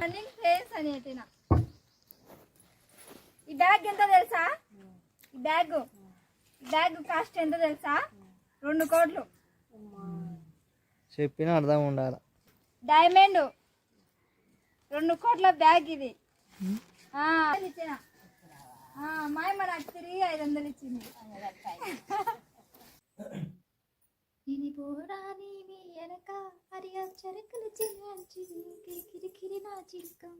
Running face అని పెట్టిన. ఈ బ్యాగ్ ఎంత తెలుసా? ఈ బ్యాగ్ బ్యాగ్ కాస్ట్ ఎంత తెలుసా? రెండు కోట్లు. చెప్పినా అర్థం ఉండాలి. డైమండ్ రెండు కోట్ల బ్యాగ్ ఇది. ఆ, ఇచ్చిన. ఆ, మాయ మన తిరిగి ఐదు వందలు ఇచ్చింది. ఇది పోరా నీవి వెనక హరియా చరకలు నా చిలకం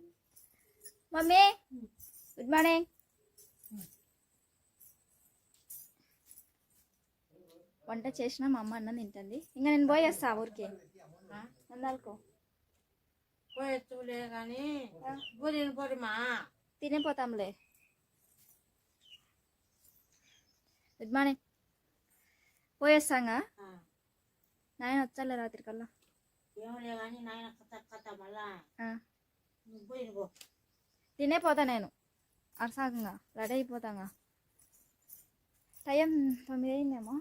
మమ్మీ గుడ్ మార్నింగ్ వంట చేసిన మా అమ్మ అన్నం తింటుంది. ఇంకా నేను పోయేస్తా ఊరికి. నందాలకు పోయొచ్చులే కానీ గురిని పొడిమా తినిపోతాంలే గుడ్ మార్నింగ్ పోయేస్తాంగా నాయన వచ్చాలే రాత్రి కల్లా ఏమలే కానీ నాయన మళ్ళా. తినే పోతా నేను. అరసాకంగా రెడీ అయిపోతాంగా. టైం తొమ్మిది అయిందేమో.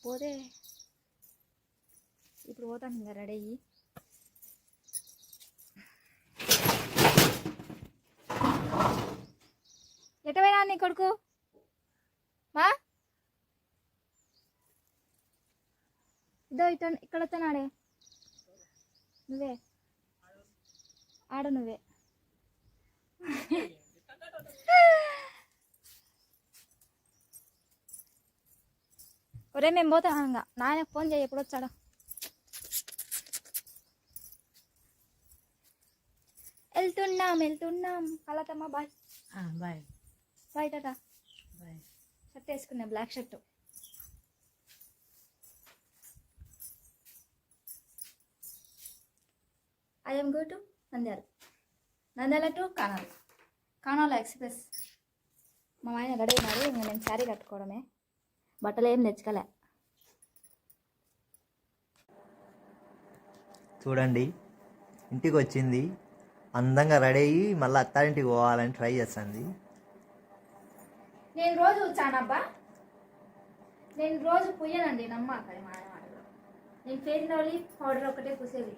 పోతే ఇప్పుడు పోతాను ఇంకా రెడీ అయ్యి. ఎటవైనా నీ కొడుకు? మా? ఇదో ఇట ఇక్కడ వస్తున్నాడే నువ్వే. ఆడ నువ్వే. ఒరే మేము పోతాం ఇంకా నాయనకు ఫోన్ చేయి ఎప్పుడు వచ్చాడో వెళ్తున్నాం వెళ్తున్నాం. కలతమ్మ bye. Bye. Bye tata. Bye. Shirt వేసుకున్నా black shirt. I am go to Nandyal Nandyal to Kanala Kanala express మా ఆయన రెడీ అయినాడు ఇంకా నేను శారీ కట్టుకోవడమే. బట్టలు ఏం తెచ్చుకోలే. చూడండి. ఇంటికి వచ్చింది అందంగా రెడీ అయ్యి మళ్ళీ అత్తారింటికి పోవాలని ట్రై చేస్తుంది. నేను రోజు వచ్చానబ్బా నేను రోజు పుయ్యనండి. నమ్మకండి మా ఆయన మాటలు. నేను ఫేస్ పౌడర్ ఒకటే పూసేది.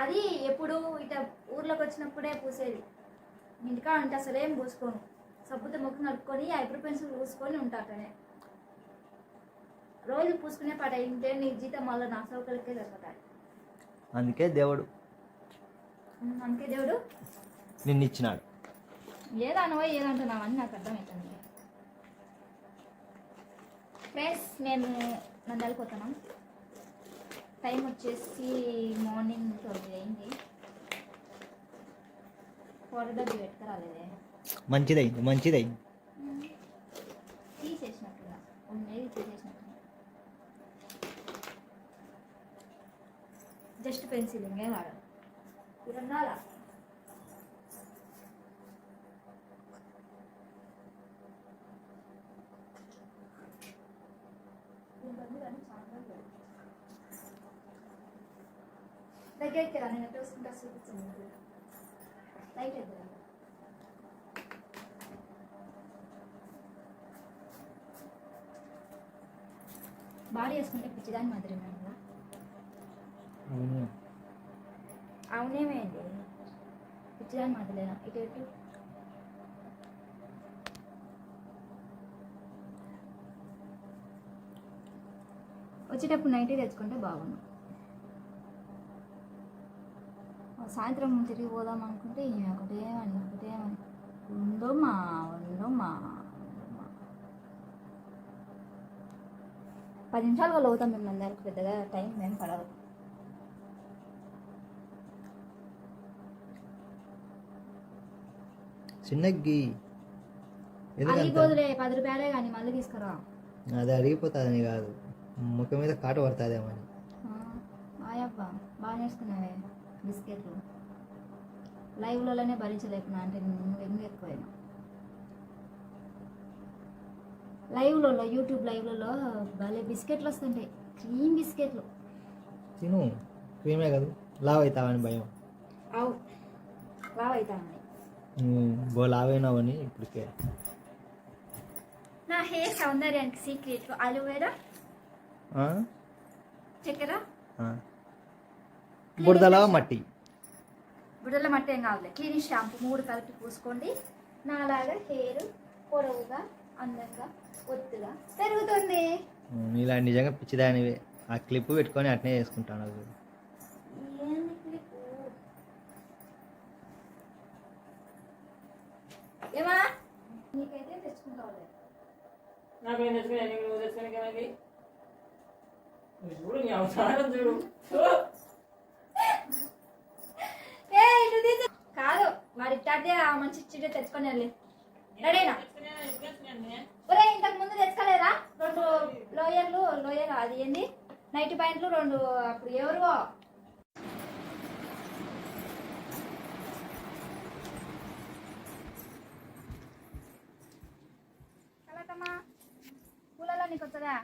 అది ఎప్పుడు ఇట ఊర్లోకి వచ్చినప్పుడే పూసేది. ఇంటికా ఉంటే అసలు ఏం పూసుకోను. సబ్బుతో ముక్కు నడుపుకొని ఐబ్రో పెన్సిల్ పూసుకొని ఉంటానే రోజు పూసుకునే పాట ఇంటే నీ జీతం మళ్ళీ నా సౌకర్యకే సరిపోతాయి. అందుకే దేవుడు. అందుకే దేవుడు? నిన్ను ఇచ్చినాడు ఏదనవో ఏదంటున్నావు అని నాకు అర్థమవుతుంది ఫ్రెండ్స్ మేము నందాలకు పోతున్నాం టైం వచ్చేసి మార్నింగ్ తొమ్మిది అయింది. కూర డబ్బు పెట్టుకురాలేదే మంచిదైంది మంచిదైంది. తీసేసినట్టుగా ఉండేది తీసేసినట్టుగా జస్ట్ పెన్సిల్ ఇంకే వాడు ఇదండాలా దగ్గరికి రా నేను వస్తుంటా చూపించాను లైట్ ఎద్దురా బాడీ వేసుకుంటే పిచ్చిదాని మాదిరి కదా అవును. అవునేమేంటి పిచ్చిదాని మాదిరిలేనా ఇటు ఇటు వచ్చేటప్పుడు నైటే తెచ్చుకుంటే బాగున్నాం ఆ సాయంత్రం తిరిగి పోదాం అనుకుంటే ఈమె ఒకటేమని ఒకటేమని ఉండమ్మా ఉండమ్మా ఉండమ్మా పది నిమిషాలు వాళ్ళు అవుతాం మేము నందాలకు పెద్దగా టైం మేము పడదు. చిన్నగ్గి అరిగిపోదులే పది రూపాయలే కానీ మళ్ళీ తీసుకురా. అది అరిగిపోతుందని కాదు. ముఖం మీద కాట పడుతుందేమని ఆయబ్బా బాగా నేర్చుకున్నావే. బిస్కెట్లు. లైవ్లోనే భరించలేకున్నా అంటే ఎంగు ఎక్కువైనా. లైవ్లలో యూట్యూబ్ లైవ్లలో భలే బిస్కెట్లు వస్తుంటాయి. క్రీమ్ బిస్కెట్లు. తిను. క్రీమే కదా లావ్ అవుతావని భయం. అవు. లావ్ అవుతామని నువ్వు బో లావ్ అయినావని ఇప్పటికే. నా హెయిర్ సౌందర్యానికి సీక్రెట్. అలోవేరా? చక్కెర? ఆ. బురదలో మట్టి. బుడల మట్టి ఏం కావాలి క్లీనిక్ షాంపూ మూడు కలిపి పూసుకోండి. నాలాగా హెయిర్ పొడవుగా అందంగా ఒత్తుగా పెరుగుతుంది. ఇలా నిజంగా పిచ్చిదానివే. ఆ క్లిప్ పెట్టుకొని అట్నే చేసుకుంటాను అది? ఏమా? నీకైతే తెచ్చుకుంటావులే నాకేం తెచ్చుకునే? నీకు నువ్వు తెచ్చుకునే చూడు నీ అవసరం చూడు ఏ ఇటు తీసి వాడి ఇట్టే ఆ మంచి చిట్టే తెచ్చుకొని వెళ్ళి. రెడీనా ఒరే ఇంతకు ముందు తెచ్చుకోలేరా రెండు లోయర్లు లోయర్ అది ఏంది? నైట్ ప్యాంట్లు రెండు అప్పుడు ఎవరు పూలలో నీకు వస్తుందా?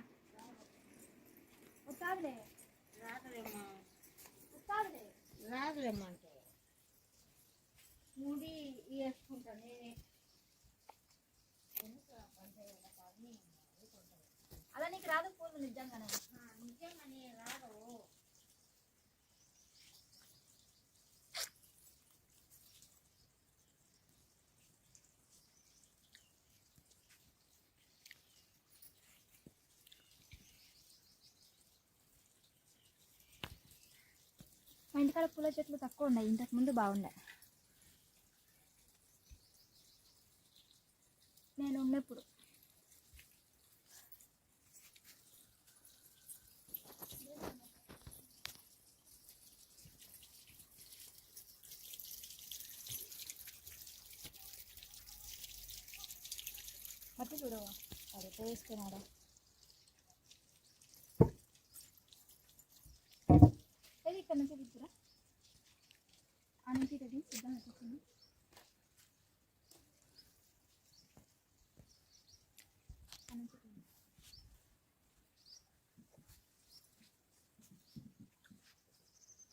వస్తాదులే రాదులేమ్మా. రాదులేమ్మా అంటే. ముడి వేసుకుంటాను. నేనే అలా నీకు రాదు పూలు నిజంగానే? నిజంగానే రాదు. మా ఇంటికాడ పూల చెట్లు తక్కువ ఉన్నాయి. ఇంతకు ముందు బాగుండే నేను ఉన్నప్పుడు మట్టి చూడు అదే వేసుకున్నాడా ఏది ఇక్కడ నుంచి తీసుకురా ఆ నుంచి ఇది సిద్ధం అయిపోతుంది ఆ నుంచి తీయి.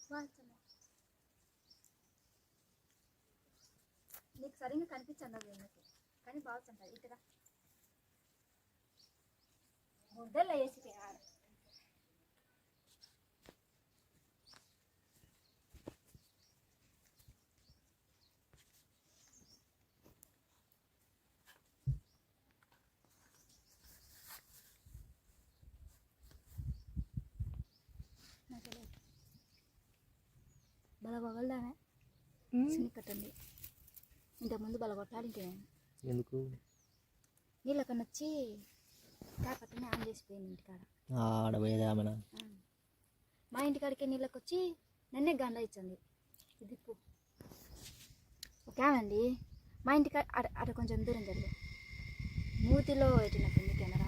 వా, చలో. నీకు సరిగ్గా కనిపించండి అది ఎందుకు కానీ బాగుంటుంది ఇక్కడ ముద్దల్లో వేసి చేయాలి బల పగలదానే కట్టండి ఇంతకుముందు బల కొట్టాడింటే నేను ఎందుకు? నీళ్ళ కన్నా వచ్చి ట్యాప్ అట్టనే ఆన్ చేసిపోయింది ఇంటికాడ ఆడపోయేదామన ఆ. మా ఇంటికాడికి నీళ్ళకి వచ్చి నన్నే గండ ఇచ్చింది. ఇది ఓకేనండి మా ఇంటికాడ అట అట కొంచెం దూరం జరిగి. మూతిలో పెట్టినట్టుంది కెమెరా.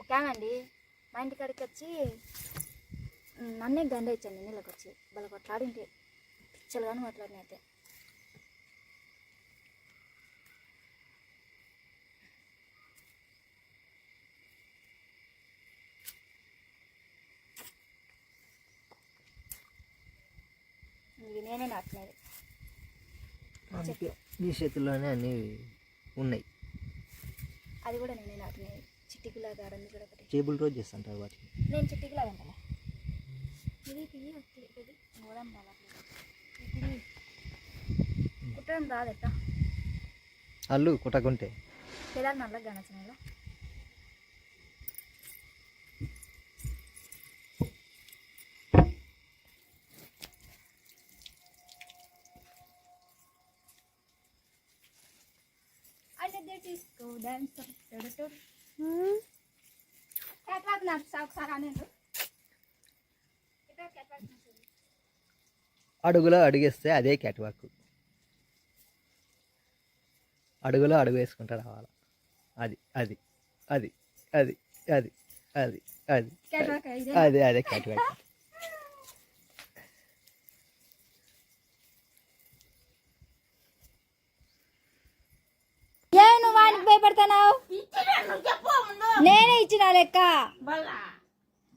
ఓకేనండి మా ఇంటికాడికి వచ్చి నన్నే గండ ఇచ్చండి నీళ్ళకి వచ్చి వాళ్ళ కొట్లాడింటే పిచ్చలుగానే మాట్లాడినైతే ఇది నేనే నాటినది అందుకే నీ చేతుల్లోనే అన్నీ ఉన్నాయి. అది కూడా నేనే నాటినది చిట్టికిలా గారంది కూడా ఒకటి. టేబుల్ రోజు చేస్తుంటారు వాటిని నేను చిట్టికిలా ఉంటాను ఇది ఇది తిని కుట్టడం రాదట అల్లు కుట్టకుంటే. పెదాలు నల్లగా గణచనలో అంటే that is go dance catalogue నాకు ఒకసారి అనేది అడుగులో అడుగేస్తే అదే క్యాట్వాక్ అడుగులో అడుగు వేసుకుంటూ రావాలి. అది అది అది అది అది అది అది అదే అదే క్యాట్వాక్ ముందు. నేనే ఇచ్చిన లెక్క.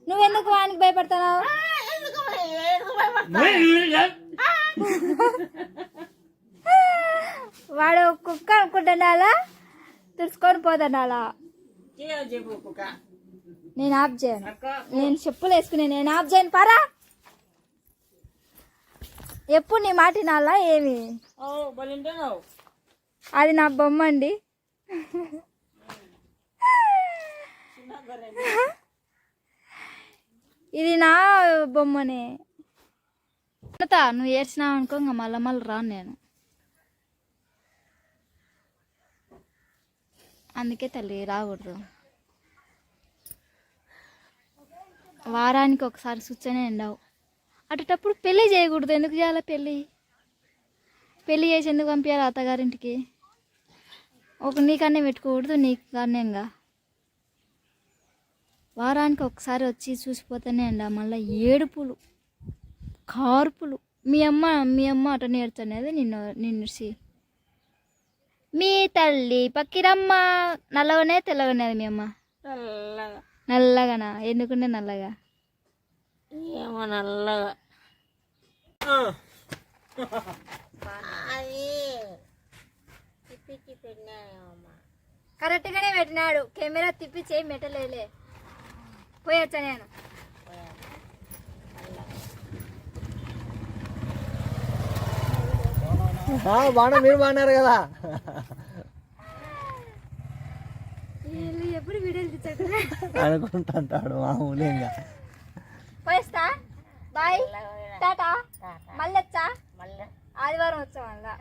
నువ్వెందుకు వానికి భయపడతావు ఆ, ఎందుకు ఎందుకు భయపడతా వాడు కుక్క అనుకుంటున్నాలా తుడుచుకొని పోతున్నాలా నేను ఆఫ్ చేయను. నేను చెప్పులు వేసుకునే నేను ఆఫ్ చేయను. పారా. ఎప్పుడు నీ మాట నాలా ఏమి? అది నా బొమ్మ అండి. ఇది నా బొమ్మనే. అన్నతా నువ్వు ఏడ్చినావు అనుకో ఇంకా మళ్ళీ మళ్ళీ రాను నేను. అందుకే తల్లి రాకూడదు. వారానికి ఒకసారి కూర్చొని ఉండవు. అటప్పుడు పెళ్ళి చేయకూడదు. ఎందుకు చేయాలి పెళ్ళి? పెళ్ళి చేసి ఎందుకు పంపించాలి అత్తగారింటికి? ఒక నీకన్నే పెట్టుకోకూడదు నీకు ఇంకా. వారానికి ఒకసారి వచ్చి చూసిపోతేనే అండ మళ్ళీ ఏడుపులు. కార్పులు. మీ అమ్మ మీ అమ్మ అట నేర్చునేది నిన్ను నిన్నుసి మీ తల్లి పక్కిరమ్మ నల్లగానే తెల్లగానేది మీ అమ్మ. చల్లగా నల్లగానా? ఎందుకుండే నల్లగా? ఏమో నల్లగా. తిప్పించి కరెక్ట్గానే పెట్టినాడు. కెమెరా తిప్పి చేయి మెట్టలేలే పోయొచ్చా నేను? బాగా మీరు బాగున్నారు కదా. వీళ్ళు ఎప్పుడు వీడియోలు తీసాడు అనుకుంటుంటాడు మామూలు ఇంకా. పోయేస్తా. బాయ్. టాటా. మళ్ళీ వచ్చా మళ్ళీ. ఆదివారం వచ్చా మళ్ళా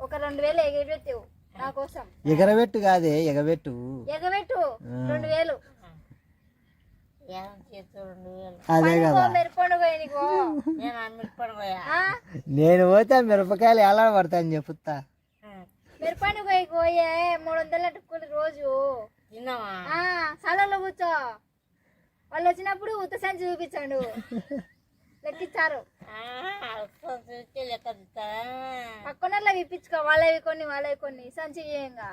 ఒక రెండు వేలు ఎగబెట్టావు నా కోసం. ఎగరబెట్టు కాదే ఎగబెట్టు. ఎగబెట్టు. రెండు వేలు. అదే కదా. మెరుపండు పోయి నీకు నేను అమ్మిడిపడి పోయా? ఆ? నేను పోతే మిరపకాయలు ఎలా పడతాయని చెప్పుతా. మెరుపండు పోయి పోయే మూడు వందల అటుకులు రోజు. తిన్నావా? ఆ సలంలో కూర్చో. వాళ్ళు వచ్చినప్పుడు ఉత్త సంచి చూపించాడు. లెక్కిచ్చారు. చూస్తే లెక్క తిస్తా పక్కన ఇప్పించుకో. వాళ్ళవి కొన్ని వాళ్ళవి కొన్ని. సంచి చేయంగా.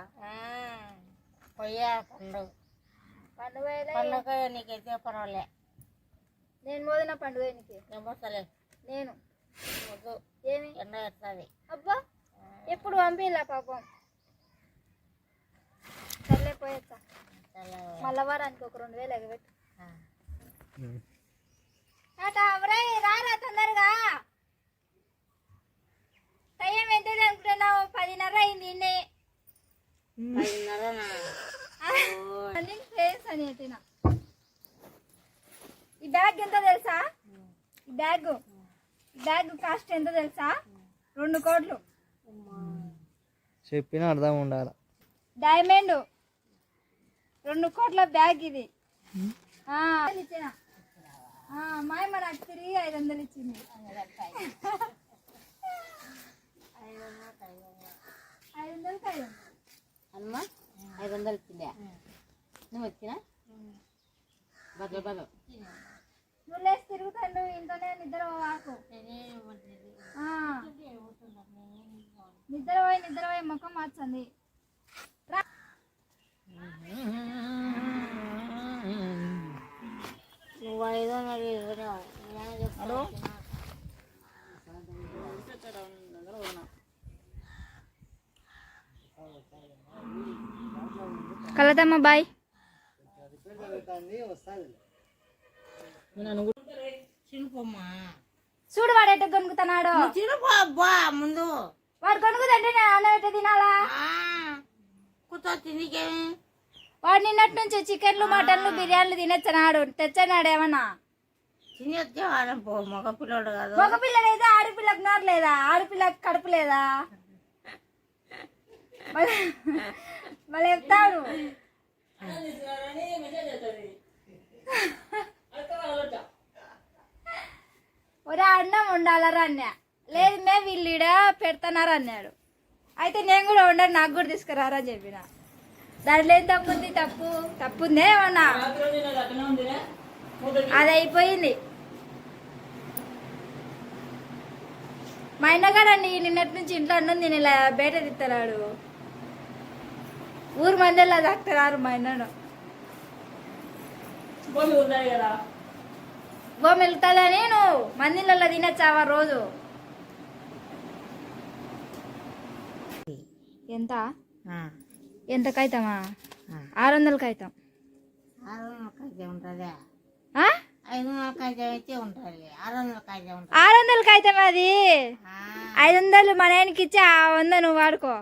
పోయా పండుగ పండుగ పండుగ నీకైతే పర్వాలే. నేను మోదిన పండుగ నీకు. నమ్మసలే నేను. వద్దు. ఏమి? ఎండ వస్తుంది అబ్బా ఎప్పుడు పంపిలా పాపం? సర్లే పోయొచ్చా. మళ్ళా వారానికి ఒక రెండు వేలు ఎగబెట్టు. రారా తొందరగా. టైం ఎంత అనుకుంటున్నావు? పదిన్నర అయింది ఇన్నే నేను ఫేస్ అని ఎత్తిన ఈ బ్యాగ్ ఎంత తెలుసా? ఈ బ్యాగ్ ఈ బ్యాగ్ కాస్ట్ ఎంత తెలుసా? రెండు కోట్లు. చెప్పిన అర్థం ఉండాలి. డైమండ్ రెండు కోట్ల బ్యాగ్ ఇది. ఆ, ఇచ్చిన. ఆ, మాయమ్మ నాకు తిరిగి ఐదు వందలు ఇచ్చింది. ఐదు వందలకి ఐదు వందలు. అమ్మా? ఐదు వందలు ఇచ్చిందా నువ్వు వచ్చినా బదులు బదులు. నువ్వు లేచి తిరుగుతాడు ఇంట్లోనే నిద్ర వాకు. నిద్ర పోయి నిద్ర పోయి ముఖం మార్చండి. రా. నువ్వు ఐదు వందలు చెప్తా. కలదమ్మ బాయ్. చూడు వాడు కొనుకుతున్నాడు ముందు వాడు కొనుక్కుతంటే నేను తినాలా? కూర్చో వాడు నిన్నటి నుంచి చికెన్లు మటన్లు బిర్యానీలు తినొచ్చనాడు. తెచ్చనాడు ఏమన్నా? మగ కాదు మగ పిల్ల లేదా ఆడపిల్లకు నోరు లేదా? ఆడపిల్లకు కడుపు లేదా? మళ్ళీ మళ్ళీ చెప్తాడు. ఒరే అన్నం ఉండాలరా అన్న లేదు మే వీళ్ళు ఈడ పెడతానారా అన్నాడు. అయితే నేను కూడా ఉండను నాకు కూడా తీసుకురారా చెప్పిన. దాంట్లో ఏం తప్పు ఉంది తప్పు? తప్పు ఉందే ఏమన్నా? అది అయిపోయింది. మా ఆయనగాడండి నిన్నటి నుంచి ఇంట్లో అన్నం తిని బయట తిత్తలాడు ఊరు మందిలో తాకుతున్నారు మా ఆయనను భూమి వెళ్తుందని నువ్వు మందిలలో తినచ్చావా రోజు? ఎంత? ఎంత కాగితమా? ఆరు వందల కాగితం. ఆరు ఉంటుందా. ఆ? ఐదు వందల కాగితం అయితే ఉంటుంది. ఆరు వందల కాగితం ఆరు అది? ఐదు వందలు మన ఆయనకి ఇచ్చి ఆ వంద నువ్వు వాడుకో.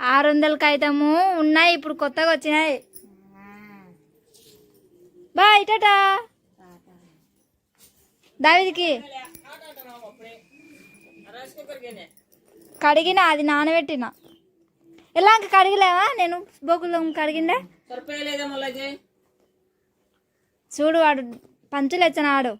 ఆరు వందలకి అయితము ఉన్నాయి ఇప్పుడు కొత్తగా వచ్చినాయి. Bye tata. దావిదికి. కడిగిన అది నానబెట్టిన. ఎలా ఇంక కడిగలేవా? నేను బొగ్గులో కడిగిండే. చూడు వాడు పంచులు ఎచ్చనాడు